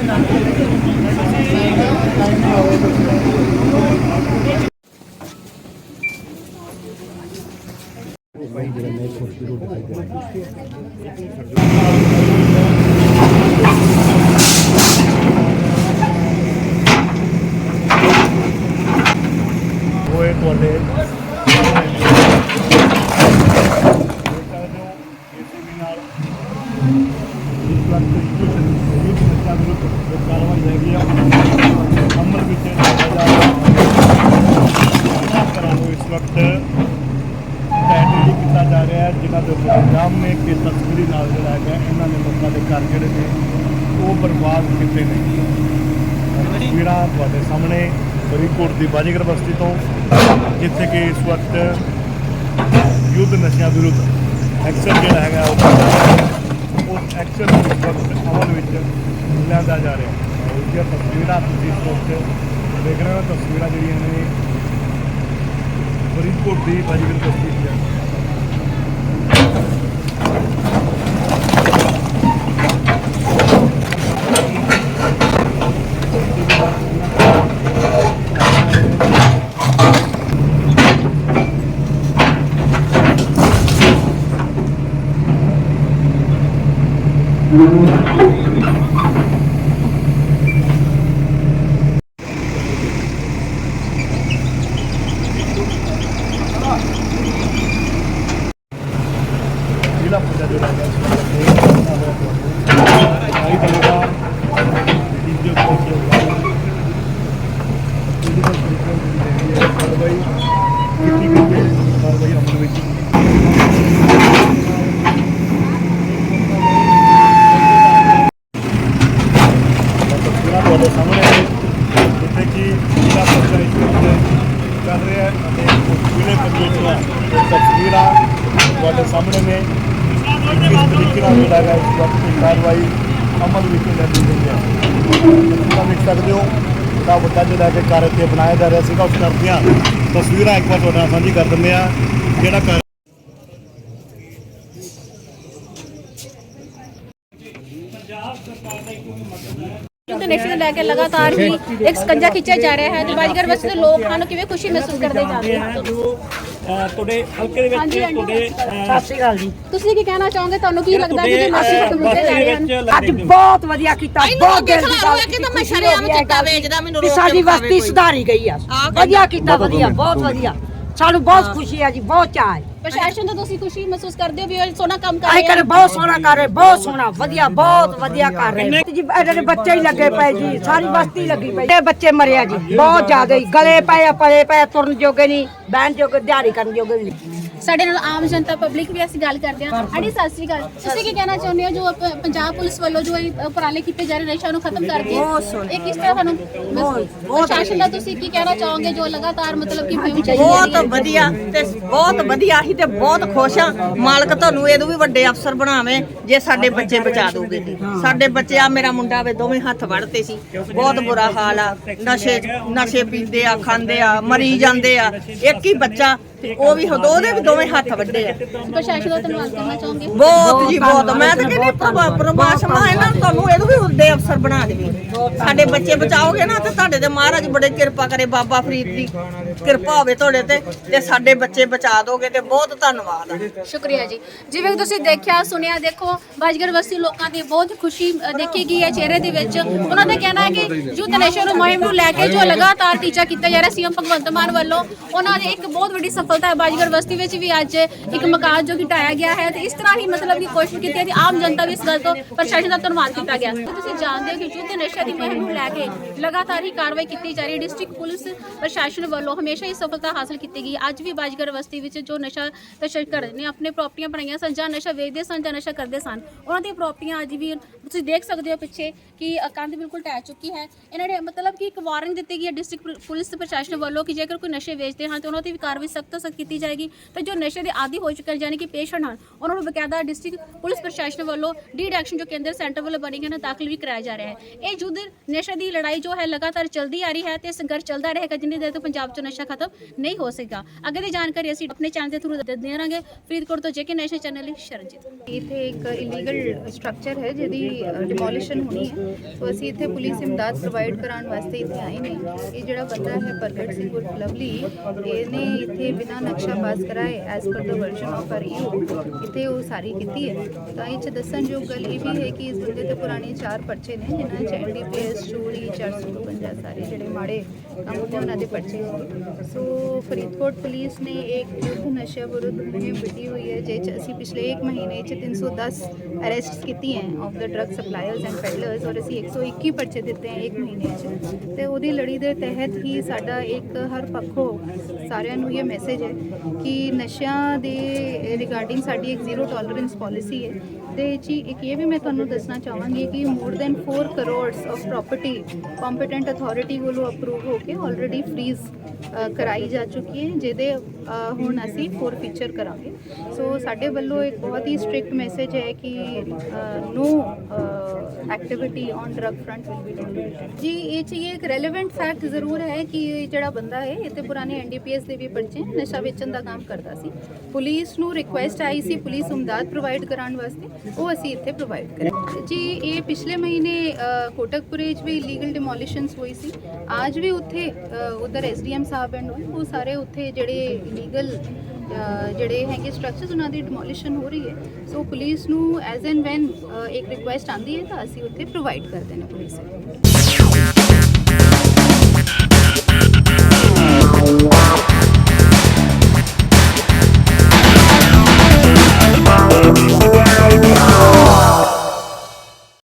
ਉਹ ਕਾਰਵਾਈ ਹੈਗੀ ਆ ਅਮਲ ਵਿੱਚ ਲਿਆਂਦਾ ਜਾ ਰਿਹਾ ਕਰਾਂ ਨੂੰ ਇਸ ਵਕਤ ਟੈਂਡਰੀ ਕੀਤਾ ਜਾ ਰਿਹਾ ਹੈ ਜਿਨ੍ਹਾਂ ਦੇ ਉੱਤੇ ਇਲਜ਼ਾਮ ਨੇ ਕਿ ਤਸਵੀਰੀ ਨਾਲ ਜਿਹੜਾ ਹੈਗਾ ਇਹਨਾਂ ਨੇ ਲੋਕਾਂ ਦੇ ਘਰ ਜਿਹੜੇ ਨੇ ਉਹ ਬਰਬਾਦ ਕੀਤੇ ਨੇ ਤਸਵੀਰਾਂ ਤੁਹਾਡੇ ਸਾਹਮਣੇ ਫਰੀਦਕੋਟ ਦੀ ਬਾਜੀਗਰ ਬਸਤੀ ਤੋਂ ਜਿੱਥੇ ਕਿ ਇਸ ਵਕਤ ਯੁੱਧ ਨਸ਼ਿਆਂ ਵਿਰੁੱਧ ਐਕਸ਼ਨ ਜਿਹੜਾ ਹੈਗਾ ਉਹ ਉਸ ਐਕਸ਼ਨ ਨੂੰ ਇਸ ਵਕਤ ਅਮਲ ਵਿੱਚ ਲਿਆਂਦਾ ਜਾ ਰਿਹਾ। ਹੈ ਉਸ ਦੀਆਂ ਤਸਵੀਰਾਂ ਤੁਸੀਂ ਇਸ ਵਕਤ ਦੇਖ ਰਹੇ ਹੋ ਤਸਵੀਰਾਂ ਜਿਹੜੀਆਂ ਨੇ, ਫਰੀਦਕੋਟ ਦੀ ਬਾਜੀਗਰ ਬਸਤੀ ਦੀਆਂ ਜ਼ਿਲ੍ਹਾ ਪੁੱਜਾ ਜਿਹੜਾ ਹੈਗਾ ਇਸ ਵਕਤ ਇਹ ਕਰਨਾ ਹੋਇਆ ਤੁਹਾਨੂੰ ਆਈ ਬਣੇਗਾ ਵੀਡੀਓ ਕੋਲ ਜਿਹੜੀ ਗੱਲ ਕਰੀ ਜਿਹੜੀ ਹੈਗੀ ਹੈ ਕਾਰਵਾਈ ਕੀਤੀ ਗਈ ਹੈ ਕਾਰਵਾਈ ਅਮਲ ਵਿੱਚ ਤਸਵੀਰਾਂ ਤੁਹਾਡੇ ਸਾਹਮਣੇ ਹੈ ਜਿੱਥੇ ਕਿ ਜ਼ਿਲ੍ਹਾ ਪੰਚਾਇਤ ਵਿੱਚ ਚੱਲ ਰਿਹਾ ਹੈ ਅਤੇ ਜ਼ਿਲ੍ਹੇ ਪੰਚਾਇਤ ਦੀਆਂ ਇਹ ਤਸਵੀਰਾਂ ਤੁਹਾਡੇ ਸਾਹਮਣੇ ਨੇ। ਕਿ ਕਿਸ ਤਰੀਕੇ ਨਾਲ ਜਿਹੜਾ ਹੈਗਾ, ਇਸ ਵਕਤ ਦੀ ਕਾਰਵਾਈ ਅਮਲ ਵਿੱਚ ਲੈਂਦੀ ਗਈ ਹੈ। ਤੁਸੀਂ ਦੇਖ ਸਕਦੇ ਹੋ ਬੜਾ ਵੱਡਾ ਜਿਹੜਾ ਹੈ ਕਿ ਘਰ ਇੱਥੇ ਬਣਾਇਆ ਜਾ ਰਿਹਾ ਸੀਗਾ। ਉਸ ਘਰ ਦੀਆਂ ਤਸਵੀਰਾਂ ਇੱਕ ਵਾਰ ਤੁਹਾਡੇ ਨਾਲ ਸਾਂਝੀ ਕਰ ਦਿੰਦੇ ਆ ਜਿਹੜਾ ਇੰਟਰਨੈਸ਼ਨਲ ਲੈ ਕੇ ਲਗਾਤਾਰ ਹੀ ਇੱਕ ਸਕੰਜਾ ਖਿੱਚਿਆ ਜਾ ਰਿਹਾ ਹੈ ਤੇ ਬਾਜੀਗਰ ਵਸਤ ਦੇ ਲੋਕ ਹਨ ਕਿਵੇਂ ਖੁਸ਼ੀ ਮਹਿਸੂਸ ਕਰਦੇ ਹਨ? ਜੋ ਅਹ, ਤੁਹਾਡੇ ਹਲਕੇ ਦੇ ਵਿੱਚ। ਤੁਹਾਡੇ ਸਤਿ ਸ਼੍ਰੀ ਅਕਾਲ ਜੀ। ਤੁਸੀਂ ਕੀ ਕਹਿਣਾ ਚਾਹੋਗੇ? ਤੁਹਾਨੂੰ ਕੀ ਲੱਗਦਾ ਕਿ ਨਸ਼ੇ ਖਤਮ ਹੁੰਦੇ ਜਾ ਰਹੇ ਹਨ? ਅੱਜ ਬਹੁਤ ਵਧੀਆ ਕੀਤਾ ਬਹੁਤ ਦਿਲ ਦੀ ਗੱਲ ਕਿ ਤਾਂ ਮੈਂ ਸ਼ਰੇਆਮ ਚਿੱਟਾ ਵੇਚਦਾ ਮੈਨੂੰ ਕਿ ਰੋਕ ਸਾਡੀ ਕੋਈ। ਸੁਧਾਰੀ ਗਈ ਆ। ਵਧੀਆ ਕੀਤਾ ਵਧੀਆ ਬਹੁਤ ਵਧੀਆ। ਸਾਨੂੰ ਬਹੁਤ ਖੁਸ਼ੀ ਆ ਜੀ ਬਹੁਤ ਚਾਅ ਹੈ। ਪ੍ਰਸ਼ਾਸਨ ਤੋਂ ਤੁਸੀਂ ਖੁਸ਼ੀ ਮਹਿਸੂਸ ਕਰਦੇ ਹੋ ਵੀ ਉਹ ਸੋਨਾ ਕੰਮ ਕਰ ਆਈ ਰਹੇ ਕਰ ਬਹੁਤ ਸੋਹਣਾ ਕਰ ਰਹੇ ਬਹੁਤ ਸੋਹਣਾ ਵਧੀਆ ਬਹੁਤ ਵਧੀਆ ਕਰ ਰਹੇ। ਜੀ ਇਹਨਾਂ ਦੇ ਬੱਚੇ ਹੀ ਲੱਗੇ ਪਏ ਜੀ ਸਾਰੀ ਬਸਤੀ ਲੱਗੀ ਪਈ। ਇਹ ਬੱਚੇ ਮਰਿਆ ਜੀ ਬਹੁਤ ਜ਼ਿਆਦਾ ਹੀ। ਗਲੇ ਪਏ ਆ ਪਲੇ ਪਏ ਆ, ਤੁਰਨ ਜੋਗੇ ਨਹੀਂ ਬਹਿਣ ਜੋਗੇ ਦਿਹਾੜੀ ਕਰਨ ਜੋਗੇ ਨਹੀਂ। ਸਾਡੇ ਨਾਲ ਆਮ ਜਨਤਾ ਪਬਲਿਕ ਵੀ ਅਸੀਂ ਗੱਲ ਕਰਦੇ ਹਾਂ। ਅੜੀ ਸਤਿ ਸ੍ਰੀ ਅਕਾਲ। ਤੁਸੀਂ ਕੀ ਕਹਿਣਾ ਚਾਹੁੰਦੇ ਹੋ ਜੋ ਪ- ਪੰਜਾਬ ਪੁਲਿਸ ਵੱਲੋਂ ਜੋ ਇਹ ਉਪਰਾਲੇ ਕੀਤੇ ਜਾ ਰਹੇ ਨਸ਼ਾ ਨੂੰ ਖਤਮ ਕਰਕੇ ਬਹੁਤ ਸੋਹਣੇ। ਇਹ ਕਿਸ ਤਰ੍ਹਾਂ ਤੁਹਾਨੂੰ ਪ੍ਰਸ਼ਾਸਨ ਦਾ ਤੁਸੀਂ ਕੀ ਕਹਿਣਾ ਚਾਹੋਗੇ ਜੋ ਲਗਾਤਾਰ ਮਤਲਬ ਕਿ ਮੁਹਿੰਮ ਚੱਲੀ ਜਾ ਰਹੀ ਬਹੁਤ ਹੈ ਵਧੀਆ ਤੇ ਬਹੁਤ ਵਧੀਆ ਹੀ ਤੇ ਬਹੁਤ ਖੁਸ਼ ਆ ਮਾਲਕ ਤੁਹਾਨੂੰ ਇਹਦੋਂ ਵੀ ਵੱਡੇ ਅਫਸਰ ਬਣਾਵੇ ਜੇ ਸਾਡੇ ਬੱਚੇ ਬਚਾ ਦੋਗੇ। ਤੇ ਸਾਡੇ ਬੱਚੇ ਆ ਮੇਰਾ ਮੁੰਡਾ ਵੇ ਦੋਵੇਂ ਹੱਥ ਵੜਤੇ ਸੀ। ਬਹੁਤ ਬੁਰਾ ਹਾਲ ਆ। ਨਸ਼ੇ ਨਸ਼ੇ ਪੀਂਦੇ ਆ ਖਾਂਦੇ ਆ ਮਰੀ ਜਾਂਦੇ ਆ। ਇੱਕ ਹੀ ਬੱਚਾ ਉਹ ਵੀ ਹੁਣ ਉਹਦੇ ਵੀ ਦੋਵੇਂ ਹੱਥ ਵੱਡੇ ਆ। ਤੁਸੀਂ ਪ੍ਰਸ਼ਾਸਨ ਦਾ ਧੰਨਵਾਦ ਕਰਨਾ ਚਾਹੋਗੇ? ਬਹੁਤ ਜੀ ਬਹੁਤ ਮੈਂ ਤਾਂ ਕਹਿੰਦੀ ਪ੍ਰਭਾ- ਪ੍ਰਮਾਤਮਾ ਇਹਨਾਂ ਨੂੰ ਤੁਹਾਨੂੰ ਇਹਦੋਂ ਵੀ ਵੱਡੇ ਅਫਸਰ ਬਣਾ ਦੇਵੇ ਸਾਡੇ ਬੱਚੇ ਬਚਾਓਗੇ ਨਾ ਤੇ ਤੁਹਾਡੇ ਤੇ ਮਹਾਰਾਜ ਬੜੇ ਕਿਰਪਾ ਕਰੇ ਬਾਬਾ ਫਰੀਦ ਦੀ ਕਿਰਪਾ ਹੋਵੇ ਤੁਹਾਡੇ ਤੇ ਤੇ ਸਾਡੇ ਬੱਚੇ ਬਚਾ ਦੋਗੇ ਤੇ ਬਹੁਤ ਧੰਨਵਾਦ ਆ। ਸ਼ੁਕਰੀਆ ਜੀ। ਜਿਵੇਂ ਤੁਸੀਂ ਦੇਖਿਆ ਸੁਣਿਆ ਦੇਖੋ ਬਾਜਗਰ ਵਸਤੀ ਲੋਕਾਂ ਦੀ ਬਹੁਤ ਖੁਸ਼ੀ ਦੇਖੀ ਗਈ ਹੈ ਚਿਹਰੇ ਦੇ ਵਿੱਚ। ਉਹਨਾਂ ਦਾ ਕਹਿਣਾ ਹੈ ਕਿ ਯੁੱਧ ਨਸ਼ੇ ਨੂੰ ਮੁਹਿੰਮ ਨੂੰ ਲੈ ਕੇ ਜੋ ਲਗਾਤਾਰ ਟੀਚਾ ਕੀਤਾ ਜਾ ਰਿਹਾ ਸੀਐਮ ਭਗਵੰਤ ਮਾਨ ਵੱਲੋਂ ਉਹਨਾਂ ਦੀ ਇੱਕ ਬਹੁਤ ਵੱਡੀ ਸਫਲਤਾ ਹੈ ਬਾਜਗਰ ਵਸਤੀ ਵਿੱਚ ਵੀ ਅੱਜ ਇੱਕ ਮਕਾਨ ਜੋ ਕਿ ਢਾਇਆ ਗਿਆ ਹੈ ਤੇ ਇਸ ਤਰ੍ਹਾਂ ਹੀ ਮਤਲਬ ਕਿ ਕੋਸ਼ਿਸ਼ ਕੀਤੀ ਹੈ ਕਿ ਆਮ ਜਨਤਾ ਵੀ ਇਸ ਗੱਲ ਤੋਂ ਪ੍ਰਸ਼ਾਸਨ ਦਾ ਧੰਨਵਾਦ ਕੀਤਾ ਗਿਆ। ਤੁਸੀਂ ਜਾਣਦੇ ਹੋ ਕਿ ਯੁੱਧ ਨਸ਼ੇ ਦੀ ਮੁਹਿੰਮ ਨੂੰ ਲੈ ਕੇ ਲਗਾਤਾਰ ਹੀ ਕਾਰਵਾਈ ਕੀਤੀ ਜਾ ਰਹੀ ਹੈ। ਡਿਸਟ੍ਰਿਕਟ ਪੁਲਿਸ ਪ੍ਰਸ਼ਾਸਨ ਵੱਲੋਂ ਹਮੇਸ਼ਾ ਹੀ ਸਫਲਤਾ ਹਾਸਲ ਕੀਤੀ ਗਈ। ਅੱਜ ਵੀ ਬਾਜਗਰ ਬਸਤੀ ਵਿੱਚ ਜੋ ਨਸ਼ਾ ਤਸਕਰ ਨੇ ਆਪਣੇ ਪ੍ਰਾਪਰਟੀਆਂ ਬਣਾਈਆਂ ਸਨ ਜਾਂ ਨਸ਼ਾ ਵੇਚਦੇ ਸਨ ਜਾਂ ਨਸ਼ਾ ਕਰਦੇ ਸਨ, ਉਹਨਾਂ ਦੀਆਂ ਪ੍ਰਾਪਰਟੀਆਂ ਅੱਜ ਵੀ ਤੁਸੀਂ ਦੇਖ ਸਕਦੇ ਹੋ ਪਿੱਛੇ ਕਿ ਕੰਧ ਬਿਲਕੁਲ ਟਹਿ ਚੁੱਕੀ ਹੈ। ਇਹਨਾਂ ਨੇ ਮਤਲਬ ਕਿ ਇੱਕ ਵਾਰਨਿੰਗ ਦਿੱਤੀ ਗਈ ਹੈ ਡਿਸਟ੍ਰਿਕਟ ਪੁਲਿਸ ਪ੍ਰਸ਼ਾਸਨ ਵੱਲੋਂ ਕਿ ਜੇਕਰ ਕੋਈ ਨਸ਼ੇ ਵੇਚਦੇ ਹਨ ਤਾਂ ਉਹਨਾਂ ਤੇ ਵੀ ਕਾਰਵਾਈ ਸਖਤ ਸਖਤ ਕੀਤੀ ਜਾਏਗੀ ਤੇ ਜੋ ਨਸ਼ੇ ਦੇ ਆਦੀ ਹੋ ਚੁੱਕੇ ਹਨ ਯਾਨੀ ਕਿ ਪੇਸ਼ੈਂਟ ਹਨ ਉਹਨਾਂ ਨੂੰ ਬਕਾਇਦਾ ਡਿਸਟ੍ਰਿਕਟ ਪੁਲਿਸ ਪ੍ਰਸ਼ਾਸਨ ਵੱਲੋਂ ਡੀਡ ਐਕਸ਼ਨ ਜੋ ਕੇਂਦਰ ਸੈਂਟਰ ਵੱਲੋਂ ਬਣੀ ਹੈ ਨਾ ਦਾਖਲ ਵੀ ਕਰਾਇਆ ਜਾ ਰਿਹਾ ਹੈ ਇਹ ਯੁੱਧ ਨਸ਼ੇ ਦੀ ਲੜਾਈ ਜੋ ਹੈ ਲਗਾਤਾਰ ਚੱਲਦੀ ਆ ਰਹੀ ਹੈ ਤੇ ਸੰਘਰਸ਼ ਚੱਲਦਾ ਰਹੇਗਾ ਜਿੰਨੀ ਦੇਰ ਤੱਕ ਪੰਜਾਬ 'ਚ ਨਸ਼ਾ ਖਤਮ ਨਹੀਂ ਹੋ ਸकेगा ਅੱਗੇ ਦੀ ਜਾਣਕਾਰੀ ਅਸੀਂ ਆਪਣੇ ਚੈਨਲ ਦੇ ਥਰੂ ਦਿੰਦੇ ਰਹਾਂਗੇ ਫਰੀਦਕੋਟ ਤੋਂ ਜੇਕੇ ਨੈਸ਼ਨਲ ਚੈਨਲ ਲਈ ਸ਼ਰਨਜੀਤ ਇੱਥੇ ਇੱਕ ਇਲੀਗਲ ਸਟਰਕਚਰ ਹੈ ਜਿਹਦੀ ਡਿਮੋਲੀਸ਼ਨ ਹੋਣੀ ਹੈ ਸੋ ਅਸੀਂ ਇੱਥੇ ਪੁਲਿਸ ਇਮਦਾਦ ਪ੍ਰੋਵਾਈਡ ਕਰਾਉਣ ਵਾਸਤੇ ਇੱਥੇ ਆਏ ਨੇ ਇਹ ਜਿਹੜਾ ਬੰਦਾ ਹੈ ਪ੍ਰਗਟ ਸਿੰਘ ਉਰਫ ਲਵਲੀ ਇਹਨੇ ਇੱਥੇ ਬਿਨਾਂ ਨਕਸ਼ਾ ਪਾਸ ਕਰਾਏ ਐਸ ਪਰ ਦਾ ਵਰਜ਼ਨ ਆਫ ਆਰ ਯੂ ਇੱਥੇ ਉਹ ਸਾਰੀ ਕੀਤੀ ਹੈ। ਤਾਂ ਇਹ ਚ ਦੱਸਣਯੋਗ ਗੱਲ ਇਹ ਵੀ ਹੈ ਕਿ ਇਸ ਬੰਦੇ ਤੇ ਪੁਰਾਣੇ ਚਾਰ ਪਰਚੇ ਨੇ, ਜਿਨ੍ਹਾਂ ਚ ਐਨਡੀਪੀਐਸ ਚੋਰੀ 452 ਸਾਰੇ ਜਿਹੜੇ ਮਾੜੇ ਕੰਮ ਹੁੰਦੇ ਉਹਨਾਂ ਦੇ ਪਰਚੇ ਨੇ। ਸੋ ਫਰੀਦਕੋਟ ਪੁਲਿਸ ਨੇ ਇੱਕ ਯੁੱਧ ਨਸ਼ਾ ਵਿਰੁੱਧ ਮੁਹਿੰਮ ਵਿੱਢੀ ਹੋਈ ਹੈ ਜਿਸ 'ਚ ਅਸੀਂ ਪਿਛਲੇ 1 ਮਹੀਨੇ ਚ 310 ਅਰੈਸਟਸ ਕੀਤੀ ਹੈ of the drug suppliers and peddlers ਔਰ ਅਸੀਂ 121 ਪਰਚੇ ਦਿੱਤੇ ਹੈ 1 ਮਹੀਨੇ ਚ। ਤੇ ਉਹਦੀ ਲੜੀ ਦੇ ਤਹਿਤ ਹੀ ਸਾਡਾ ਇੱਕ ਹਰ ਪੱਖੋਂ ਸਾਰਿਆਂ ਨੂੰ ਇਹ ਮੈਸੇਜ ਹੈ ਕਿ ਨਸ਼ਿਆਂ ਦੇ ਰਿਗਾਰਡਿੰਗ ਸਾਡੀ ਇੱਕ ਜ਼ੀਰੋ ਟੋਲਰੈਂਸ ਪਾਲਿਸੀ ਹੈ। ਤੇ ਜੀ ਇੱਕ ਇਹ ਵੀ ਮੈਂ ਤੁਹਾਨੂੰ ਦੱਸਣਾ ਚਾਹਾਂਗੀ ਕਿ more than 4 crores of property competent authority ਵੱਲੋਂ ਅਪਰੂਵ ਹੋ ਕੇ ਆਲਰੇਡੀ ਫ੍ਰੀਜ਼ ਕਰਾਈ ਜਾ ਚੁੱਕੀ ਹੈ, ਜਿਹਦੇ ਹੁਣ ਅਸੀਂ ਫੋਰ ਫੀਚਰ ਕਰਾਂਗੇ। ਸੋ ਸਾਡੇ ਵੱਲੋਂ ਇੱਕ ਬਹੁਤ ਹੀ ਸਟ੍ਰਿਕਟ ਮੈਸੇਜ ਹੈ ਕਿ no activity on drug front will be tolerated ਜੀ ਇਹ ਚ ਇਹ ਇੱਕ ਰੈਲੇਵੈਂਟ ਫੈਕਟ ਜ਼ਰੂਰ ਹੈ ਕਿ ਇਹ ਜਿਹੜਾ ਬੰਦਾ ਹੈ ਇਹ ਤੇ ਪੁਰਾਣੇ ਐਨਡੀਪੀਐਸ ਦੇ ਵੀ ਪਰਚੇ ਨਸ਼ਾ ਵੇਚਣ ਦਾ ਕੰਮ ਕਰਦਾ ਸੀ। ਪੁਲਿਸ ਨੂੰ ਰਿਕੁਐਸਟ ਆਈ ਸੀ ਪੁਲਿਸ ਉਮਦਾਦ ਪ੍ਰੋਵਾਈਡ ਕਰਾਉਣ ਵਾਸਤੇ ਉਹ ਅਸੀਂ ਇੱਥੇ ਪ੍ਰੋਵਾਈਡ ਕਰਾਂਗੇ। ਜੀ ਇਹ ਪਿਛਲੇ ਮਹੀਨੇ ਕੋਟਕਪੁਰੇ 'ਚ ਵੀ ਇਲੀਗਲ ਡਿਮੋਲੀਸ਼ਨਸ ਹੋਈ ਸੀ। ਅੱਜ ਵੀ ਉੱਥੇ ਅ, ਉਧਰ ਐਸਡੀਐਮ ਸਾਹਿਬ ਐਂਡ ਉਹ ਸਾਰੇ ਉੱਥੇ ਜਿਹੜੇ ਇਲੀਗਲ ਜਿਹੜੇ ਹੈਗੇ ਸਟਰਕਚਰਸ ਉਹਨਾਂ ਦੀ ਡਿਮੋਲੀਸ਼ਨ ਹੋ ਰਹੀ ਹੈ। ਸੋ ਪੁਲਿਸ ਨੂੰ ਐਜ਼ ਐਂਡ ਵੈਨ ਇੱਕ ਰਿਕੁਐਸਟ ਆਂਦੀ ਹੈ ਤਾਂ ਅਸੀਂ ਉੱਥੇ ਪ੍ਰੋਵਾਈਡ ਕਰਦੇ ਨੇ ਪੁਲਿਸ ਨੂੰ।